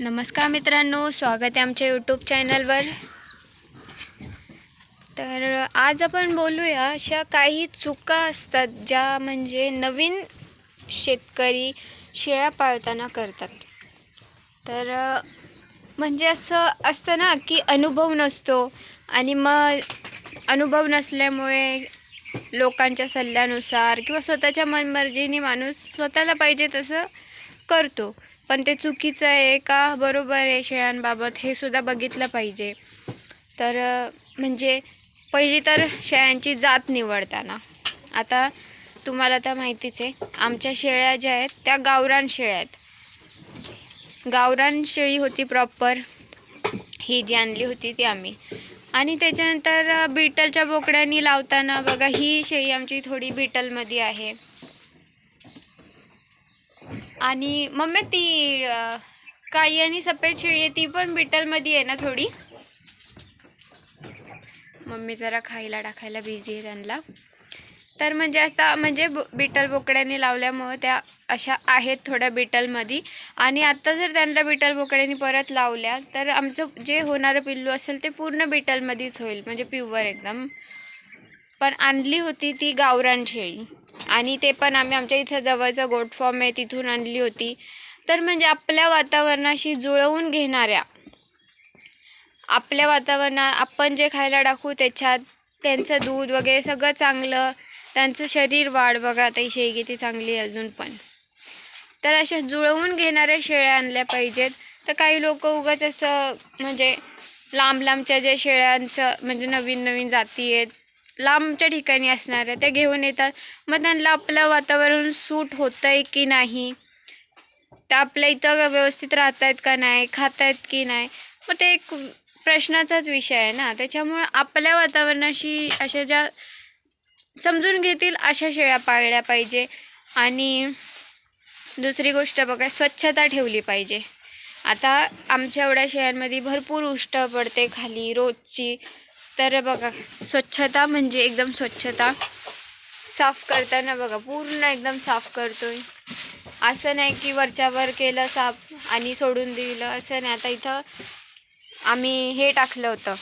नमस्कार मित्रांनो स्वागत आहे आमच्या यूट्यूब चॅनलवर तर आज आपण बोलूया अशा काही चुका असतात ज्या म्हणजे नवीन शेतकरी शेळ्या पाळताना करतात. तर म्हणजे असं असतं ना की अनुभव नसतो आणि मग अनुभव नसल्यामुळे लोकांच्या सल्ल्यानुसार किंवा स्वतःच्या मनमर्जीने माणूस स्वतःला पाहिजे तसं करतो. पण ते चुकीचं आहे का? बरोबर आहे शेळ्यांबाबत हे सुद्धा बघितलं पाहिजे. तर म्हणजे पहिली तर शेळ्यांची जात निवडताना. आता तुम्हाला तर माहितीच आहे आमच्या शेळ्या ज्या आहेत त्या गावरान शेळ्या आहेत. गावरान शेळी होती प्रॉपर. ही जी आणली होती ती आम्ही. आणि त्याच्यानंतर बीटलच्या बोकड्यांनी लावताना बघा ही शेळी आमची थोडी बीटलमध्ये आहे. आणि मम्मी ती काही काळी आणि सफेद शेळी आहे ती पण बीटलमध्ये आहे ना थोडी. मम्मी जरा खायला टाकायला बिझी आहे त्यांना. तर म्हणजे आता म्हणजे ब- बिटल बोकड्यांनी लावल्यामुळं त्या अशा आहेत थोड्या बिटलमध्ये. आणि आत्ता जर त्यांना बिटल बोकड्यांनी परत लावल्या तर आमचं जे होणारं पिल्लू असेल ते पूर्ण बिटलमध्येच होईल म्हणजे प्युअर एकदम. पण आणली होती ती गावरान शेळी. आणि ते पण आम्ही आमच्या इथं जवळचं गोट फॉर्म आहे तिथून आणली होती. तर म्हणजे आपल्या वातावरणाशी जुळवून घेणाऱ्या आपल्या वातावरणात आपण जे खायला टाकू त्याच्यात त्यांचं दूध वगैरे सगळं चांगलं त्यांचं शरीर वाढ बघा ती ही शेळी किती चांगली आहे अजून पण. तर अशा जुळवून घेणाऱ्या शेळ्या आणल्या पाहिजेत. तर काही लोक उगाच असं म्हणजे लांब लांबच्या ज्या शेळ्यांचं म्हणजे नवीन नवीन जाती आहेत लांबच्या ठिकाणी असणाऱ्या त्या घेऊन येतात. मग त्यांना आपलं वातावरण सूट होतं आहे की नाही? त्या आपल्या इथं व्यवस्थित राहत आहेत का नाही? खात आहेत की नाही? मग ते एक प्रश्नाचाच विषय आहे ना. त्याच्यामुळं आपल्या वातावरणाशी अशा ज्या समजून घेतील अशा शेळ्या पाळल्या पाहिजे. आणि दुसरी गोष्ट बघा स्वच्छता ठेवली पाहिजे. आता आमच्या एवढ्या शेळ्यांमध्ये भरपूर उष्ट पडते खाली रोजची. तर बघा स्वच्छता म्हणजे एकदम स्वच्छता. साफ करताना बघा पूर्ण एकदम साफ करतोय. असं नाही की वरच्यावर केलं साफ आणि सोडून दिलं असं नाही. आता इथं आम्ही हे टाकलं होतं.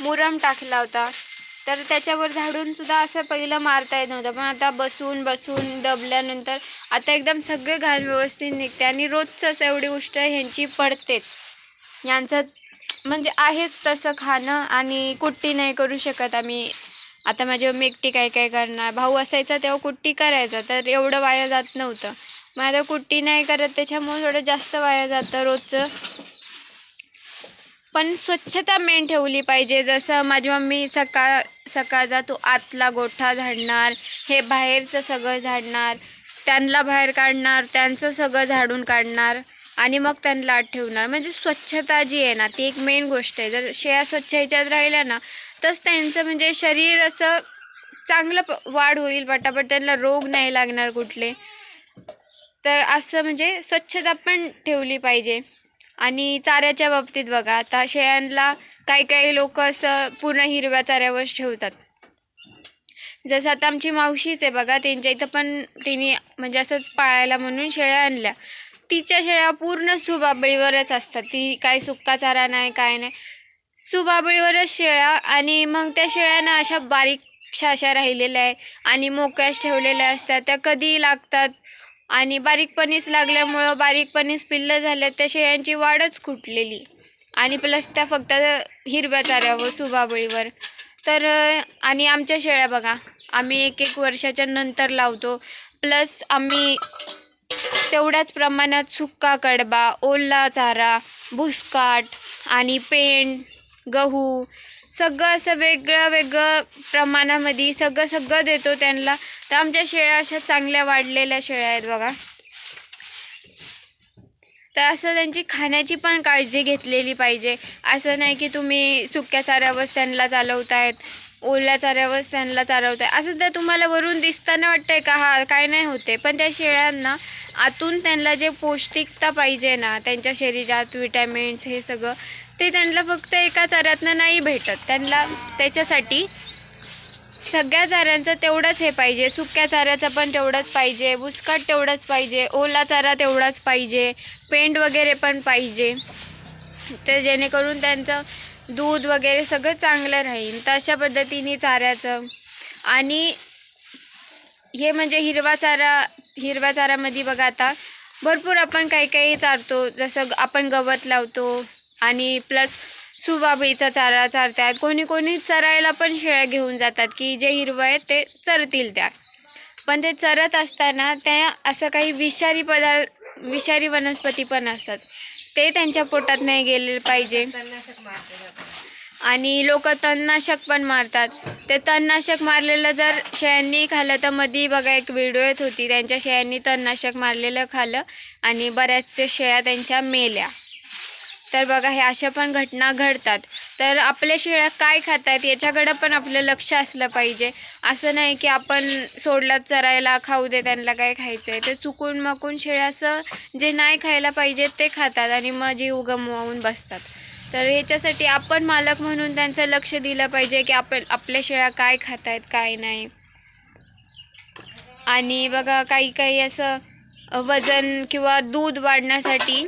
मुरम टाकला होता. तर त्याच्यावर झाडून सुद्धा असं पहिलं मारता येत नव्हतं. पण आता बसून बसून दबल्यानंतर आता एकदम सगळे घाण व्यवस्थित निघते आणि रोजचंच एवढी गोष्ट ह्यांची पडतेच. यांचं म्हणजे आहेच तसं खाणं आणि कुट्टी नाही करू शकत आम्ही. आता माझ्या मम्मी एकटी काय काय करणार? भाऊ असायचा तेव्हा कुट्टी करायचा तर एवढं वाया जात नव्हतं. मग आता कुट्टी नाही करत त्याच्यामुळे थोडं जास्त वाया जातं रोजचं. पण स्वच्छता मेन ठेवली पाहिजे. जसं माझी मम्मी सकाळ सकाळचा तो आतला गोठा झाडणार हे बाहेरचं सगळं झाडणार त्यांना बाहेर काढणार त्यांचं सगळं झाडून काढणार. आणि मग त्यांना लाट ठेवणार. म्हणजे स्वच्छता जी आहे ना ती एक मेन गोष्ट आहे. जर शेळ्या स्वच्छ ह्याच्यात राहिल्या ना तस त्यांचं म्हणजे शरीर असं चांगलं प वाढ होईल पटापट. त्यांना रोग नाही लागणार कुठले. तर असं म्हणजे स्वच्छता पण ठेवली पाहिजे. आणि चाऱ्याच्या बाबतीत बघा आता शेळ्यांना काही काही लोक असं पूर्ण हिरव्या चाऱ्यावरच ठेवतात. जसं आता आमची मावशीच आहे बघा त्यांच्या इथं पण तिने म्हणजे असंच पाळायला म्हणून शेळ्या आणल्या. तिच्या शेळ्या पूर्ण सुबाबळीवरच असतात. ती काय सुक्का चारा नाही काय नाही. सुबाबळीवरच शेळ्या आणि मग त्या शेळ्यांना अशा बारीकशा अशा राहिलेल्या आहे आणि मोकळ्याच ठेवलेल्या असतात. त्या कधी लागतात आणि बारीकपणीच लागल्यामुळं बारीकपणीच पिल्लं झाल्या त्या शेळ्यांची वाढच खुटलेली. आणि प्लस त्या फक्त हिरव्या चाऱ्यावर सुबाबळीवर. तर आणि आमच्या शेळ्या बघा आम्ही एक एक वर्षाच्या नंतर लावतो. प्लस आम्ही तेवढ्याच प्रमाणात सुक्का कडबा ओला चारा भुसकाट आणि पेंड गहू सगळं असं वेगळं वेगळं प्रमाणामध्ये सगळं सगळं देतो त्यांना. तर आमच्या शेळ्या अशा चांगल्या वाढलेल्या शेळ्या आहेत बघा. तर असं त्यांची खाण्याची पण काळजी घेतलेली पाहिजे. असं नाही की तुम्ही सुक्या चाऱ्यावर त्यांना चालवतायत. ओल्या चाऱ्यावरच त्यांना चालवताय असं तर तुम्हाला वरून दिसताना वाटतंय का हा काय नाही होते पण त्या शेळ्यांना आतून त्यांना जे पौष्टिकता पाहिजे ना त्यांच्या शरीरात विटॅमिन्स हे सगळं ते त्यांना फक्त एका चाऱ्यातनं नाही भेटत. त्यांना त्याच्यासाठी सगळ्या चाऱ्यांचं तेवढंच हे पाहिजे. सुक्या चाऱ्याचं पण तेवढंच पाहिजे. बुसकाट तेवढंच पाहिजे. ओला चारा तेवढाच पाहिजे. पेंड वगैरे पण पाहिजे. तर जेणेकरून त्यांचं दूध वगैरे सगळं चांगलं राहील तर अशा पद्धतीने चाऱ्याचं. आणि हे म्हणजे हिरवा चारा हिरवा चारामध्ये बघा आता भरपूर आपण काही काही चारतो. जसं आपण गवत लावतो आणि प्लस सुबाबीचा चारा चारतात. कोणी कोणी चरायला पण शेळ्या घेऊन जातात की जे हिरवं आहे ते चरतील त्या. पण ते चरत असताना त्या असं काही विषारी पदार्थ विषारी वनस्पती पण असतात. ते त्यांच्या पोटात नाही गेले पाहिजे. आणि लोक तणनाशक पण मारतात. ते तणनाशक मारलेलं जर शेळ्यांनी खाल्लं तर मधी बघा एक व्हिडिओ येत होती. त्यांच्या शेळ्यांनी तणनाशक मारलेलं खाल्लं आणि बऱ्याचशा शेळ्या त्यांच्या मेल्या. तर बघा हे अशा पण घटना घडतात. तर आपल्या शेळ्या काय खात आहेत याच्याकडं पण आपलं लक्ष असलं पाहिजे. असं नाही की आपण सोडलं चरायला खाऊ दे त्यांना काय खायचं आहे ते चुकून मकून शेळ्या असं जे नाही खायला पाहिजे ते खातात आणि मग जीव गमवून बसतात. तर ह्याच्यासाठी आपण मालक म्हणून त्यांचं लक्ष दिलं पाहिजे की आपण आपल्या शेळ्या काय खात आहेत काय नाही. आणि बघा काही काही असं वजन किंवा दूध वाढण्यासाठी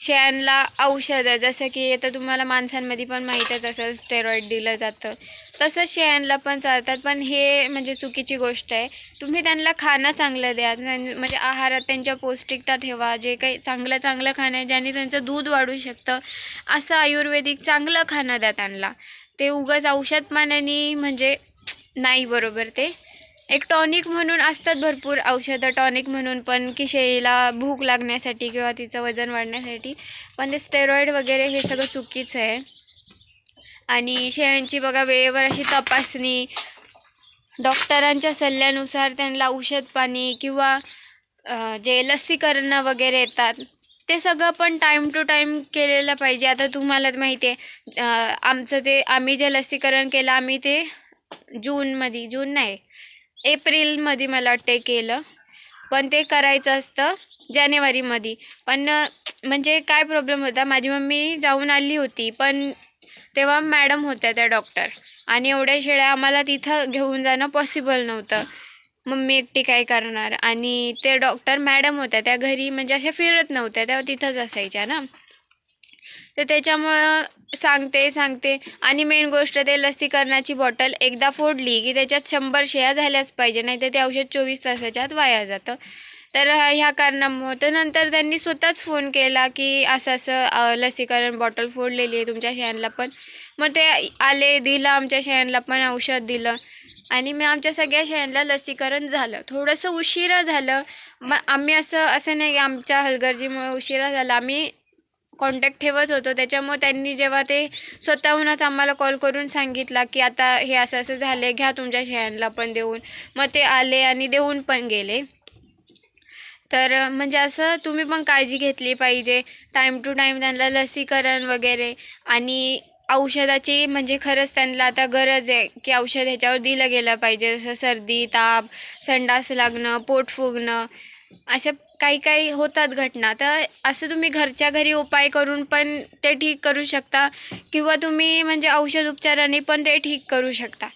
शेळ्यांना औषधं जसं की आता तुम्हाला माणसांमध्ये पण माहीतच असेल स्टेरॉईड दिलं जातं. तसं शेळ्यांना पण चालतात पण हे म्हणजे चुकीची गोष्ट आहे. तुम्ही त्यांना खाणं चांगलं द्या त्यां- म्हणजे आहारात त्यांच्या पौष्टिकता ठेवा जे काही चांगलं चांगलं खाणं आहे ज्याने त्यांचं दूध वाढू शकतं. असं आयुर्वेदिक चांगलं खाणं द्या त्यांना. ते उगाच औषध पाण्याने म्हणजे नाही बरोबर ते. एक टॉनिक म्हणून असतात भरपूर औषधं. टॉनिक म्हणून पण की शेळीला भूक लागण्यासाठी किंवा तिचं वजन वाढण्यासाठी. पण ते स्टेरॉईड वगैरे हे सगळं चुकीचं आहे. आणि शेळ्यांची बघा वेळेवर अशी तपासणी डॉक्टरांच्या सल्ल्यानुसार त्यांना औषध पाणी किंवा जे लसीकरणं वगैरे येतात ते सगळं पण टाईम टू टाईम केलेलं पाहिजे. आता तुम्हाला माहिती आहे आमचं ते आम्ही जे लसीकरण केलं आम्ही ते जूनमध्ये जून नाही एप्रिलमध्ये मला वाटते केलं. पण ते करायचं असतं जानेवारीमध्ये. पण म्हणजे काय प्रॉब्लेम होता माझी मम्मी जाऊन आली होती पण तेव्हा मॅडम होत्या त्या डॉक्टर आणि एवढ्या शेळ्या आम्हाला तिथं घेऊन जाणं पॉसिबल नव्हतं. मम्मी एकटी काय करणार? आणि ते डॉक्टर मॅडम होत्या त्या घरी म्हणजे अशा फिरत नव्हत्या त्या तिथंच असायच्या ना. तर त्याच्यामुळं सांगते सांगते. आणि मेन गोष्ट ते लसीकरणाची बॉटल एकदा फोडली की त्याच्यात शंभर शेया झाल्याच पाहिजे नाही तर ते औषध चोवीस तासाच्या आत वाया जातं. तर ह्या कारणामुळं. तर नंतर त्यांनी स्वतःच फोन केला की असं असं लसीकरण बॉटल फोडलेली आहे तुमच्या शेळ्यांना पण. मग ते आले दिलं आमच्या शेळ्यांना पण औषध दिलं. आणि मग आमच्या सगळ्या शेळ्यांना लसीकरण झालं. थोडंसं उशिरा झालं. मग आम्ही असं असं नाही की आमच्या हलगर्जीमुळे उशिरा झाला. आम्ही कॉन्टॅक्ट ठेवत होतो. त्याच्यामुळे त्यांनी जेव्हा ते स्वतःहूनच आम्हाला कॉल करून सांगितला की आता हे असं असं झालं घ्या तुमच्या शेळ्यांना पण देऊन. मग ते आले आणि देऊन पण गेले. तर म्हणजे असं तुम्ही पण काळजी घेतली पाहिजे. टाईम टू टाईम त्यांना लसीकरण वगैरे आणि औषधाची म्हणजे खरंच त्यांना आता गरज आहे की औषध ह्याच्यावर दिलं गेलं पाहिजे. जसं सर्दी ताप संडास लागणं पोट फुगणं अशा काही काही होतात घटना. तर असं तुम्ही घरच्या घरी उपाय करून पण ते ठीक करू शकता किंवा तुम्ही म्हणजे औषध उपचाराने पण ते ठीक करू शकता.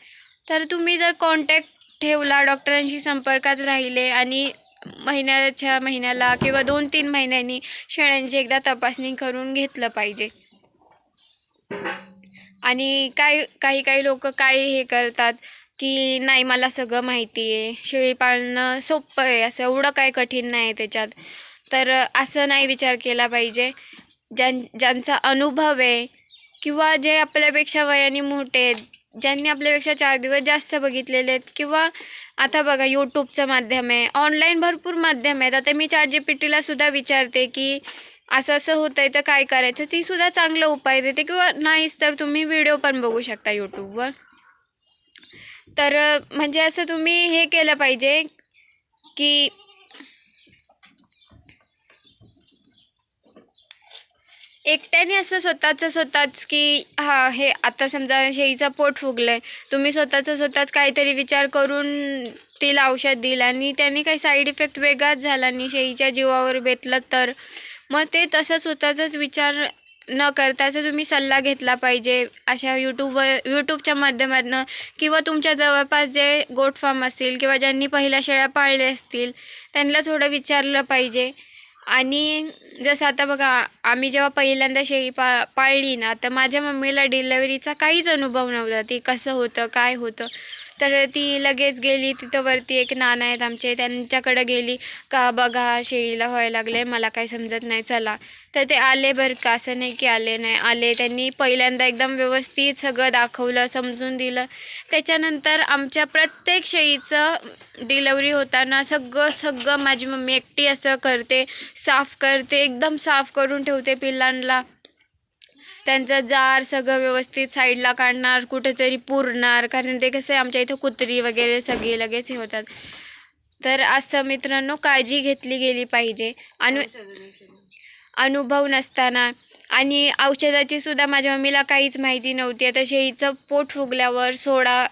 तर तुम्ही जर कॉन्टॅक्ट ठेवला डॉक्टरांशी संपर्कात राहिले आणि महिन्याच्या महिन्याला किंवा दोन तीन महिन्यांनी शेळ्यांची एकदा तपासणी करून घेतलं पाहिजे. आणि काय काही काही लोक काय हे करतात? की नाही मला सगळं माहिती आहे. शेळी पाळणं सोपं आहे असं एवढं काय कठीण नाही आहे त्याच्यात. तर असं नाही विचार केला पाहिजे. ज्यां ज्यांचा अनुभव आहे किंवा जे आपल्यापेक्षा वयाने मोठे आहेत ज्यांनी आपल्यापेक्षा चार दिवस जास्त बघितलेले आहेत किंवा आता बघा यूट्यूबचं माध्यम आहे ऑनलाईन भरपूर माध्यम आहेत. आता मी चार जी पी टीलासुद्धा विचारते की असं असं होतं आहे तर काय करायचं? तीसुद्धा चांगलं उपाय देते किंवा नाहीच तर तुम्ही व्हिडिओ पण बघू शकता यूट्यूबवर तर म्हणजे असं तुम्ही हे केलं पाहिजे की एकट्याने असं स्वतःचं स्वतःच की हा हे आता समजा शेळीचं पोट फुगलं आहे तुम्ही स्वतःचं स्वतःच काहीतरी विचार करून तिला औषध दिलं आणि त्यांनी काही साईड इफेक्ट वेगळाच झाला आणि शेळीच्या जीवावर बेतलं तर मग ते तसं स्वतःचाच विचार न करताचा तुम्ही सल्ला घेतला पाहिजे अशा यूट्यूबवर यूट्यूबच्या माध्यमातून किंवा तुमच्या जवळपास जे गोट फार्म असतील किंवा ज्यांनी पहिल्या शेळ्या पाळल्या असतील त्यांना थोडं विचारलं पाहिजे. आणि जसं आता बघा आम्ही जेव्हा पहिल्यांदा शेळी पा पाळली ना तर माझ्या मम्मीला डिलेवरीचा काहीच अनुभव नव्हता ती कसं होतं काय होतं. तर ती लगेच गेली. तिथं वरती एक नाना आहेत आमचे. त्यांच्याकडं गेली. का बघा शेळीला व्हायला लागले. मला काही समजत नाही. चला. तर ते आले बरं का? असं नाही की आले नाही. आले. त्यांनी पहिल्यांदा एकदम व्यवस्थित सगळं दाखवलं समजून दिलं. त्याच्यानंतर आमच्या प्रत्येक शेळीचं डिलेवरी होताना सगळं सगळं माझी मम्मी एकटी असं करते. साफ करते. एकदम साफ करून ठेवते पिल्लांना. त्यांचं जार सगळं व्यवस्थित साईडला काढणार कुठेतरी पुरणार. कारण ते कसं आहे आमच्या इथं कुत्री वगैरे सगळी लगेच हे होतात. तर असं मित्रांनो काळजी घेतली गेली पाहिजे. अनु अनुभव नसताना. आणि औषधाची सुद्धा माझ्या मम्मीला काहीच माहिती नव्हती. आता शेळीचं पोट फुगल्यावर सोडा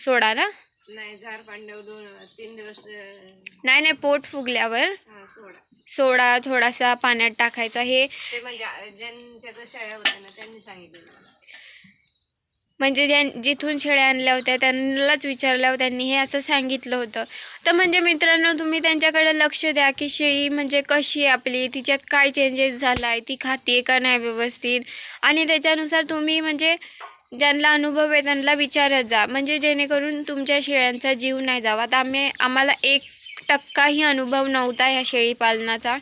सोडा ना? नाही झार पांडव दोन तीन दिवस अं, नाही नाही पोट फुगल्यावर सोडा. सोडा थोडासा पाण्यात टाकायचा. हे ते म्हणजे ज्या शेळ्या होत्या ना त्यांनी सांगितलं मला. म्हणजे ज्यां जिथून शेळ्या आणल्या होत्या त्यांनाच विचारल्यावर त्यांनी हे असं सांगितलं होतं. तर म्हणजे मित्रांनो तुम्ही त्यांच्याकडे लक्ष द्या की शेळी म्हणजे कशी आहे आपली तिच्यात काय चेंजेस झाला आहे ती खाते का नाही व्यवस्थित? आणि त्याच्यानुसार तुम्ही म्हणजे ज्यांना अनुभव आहे त्यांना विचारत जा. म्हणजे जेणेकरून तुमच्या शेळ्यांचा जीव नाही जावा. तर आम्ही आम्हाला एक टक्काही अनुभव नव्हता ह्या शेळी पालनाचा.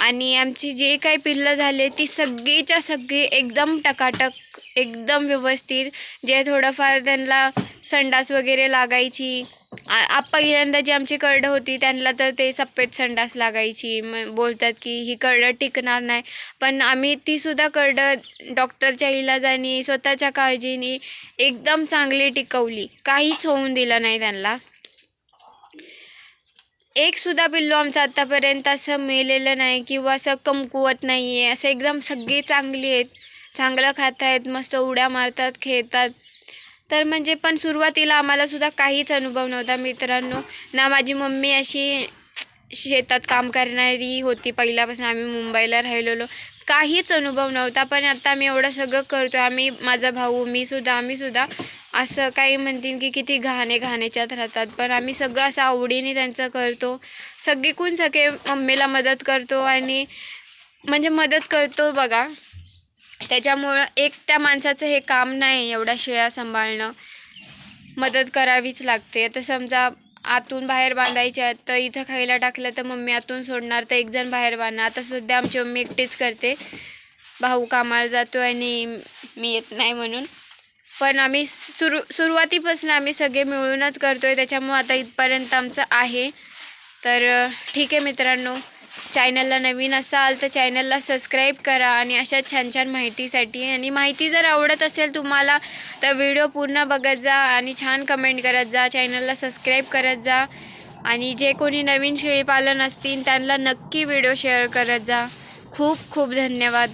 आणि आमची जे काही पिल्लं झाले ती सगळीच्या सगळी एकदम टकाटक एकदम व्यवस्थित. जे थोडंफार त्यांना संडास वगैरे लागायची आ- पहिल्यांदा जी आमची करडं होती त्यांना तर ते सफेद संडास लागायची. मग बोलतात की ही करडं टिकणार नाही. पण आम्ही तीसुद्धा करडं डॉक्टरच्या इलाजाने स्वतःच्या काळजीने एकदम चांगली टिकवली. काहीच होऊन दिलं नाही त्यांना. एक सुद्धा पिल्लू आमचं आत्तापर्यंत असं मेलेलं नाही किंवा असं कमकुवत नाही आहे असं एकदम सगळी चांगली आहेत. चांगलं खात आहेत मस्त उड्या मारतात खेळतात. तर म्हणजे पण सुरुवातीला आम्हाला सुद्धा काहीच अनुभव नव्हता मित्रांनो. ना माझी मम्मी अशी शेतात काम करणारी होती. पहिल्यापासून आम्ही मुंबईला राहिलेलो. काहीच अनुभव नव्हता पण आता आम्ही एवढं सगळं करतो आम्ही माझा भाऊ मी सुद्धा आम्ही सुद्धा असं काही म्हणतील की किती घाणे घाणेच्यात राहतात. पण आम्ही सगळं असं आवडीने त्यांचं करतो. सगळीकून सगळे मम्मीला मदत करतो आणि म्हणजे मदत करतो बघा. त्याच्यामुळं एकट्या माणसाचं हे काम नाही एवढ्या शेळ्या सांभाळणं. मदत करावीच लागते. आता समजा आतून बाहेर बांधायच्या तर इथं खायला टाकलं तर मम्मी आतून सोडणार तर एकजण बाहेर बांधणार. आता सध्या आमची मम्मी एकटीच करते. भाऊ कामाला जातो आणि मी येत नाही म्हणून. पण आम्ही सुरू सुरुवातीपासून आम्ही सगळे मिळूनच करतो आहे त्याच्यामुळं आता इथपर्यंत आमचं आहे. तर ठीक आहे मित्रांनो. चॅनलला नवीन असाल तर चॅनलला सबस्क्राईब करा आणि अशा छान छान माहितीसाठी आणि माहिती जर आवडत असेल तुम्हाला तर व्हिडिओ पूर्ण बघत जा आणि छान कमेंट करत जा चॅनलला सबस्क्राईब करत जा आणि जे कोणी नवीन शेळीपालन असतील त्यांना नक्की व्हिडिओ शेअर करत जा. खूप खूप धन्यवाद.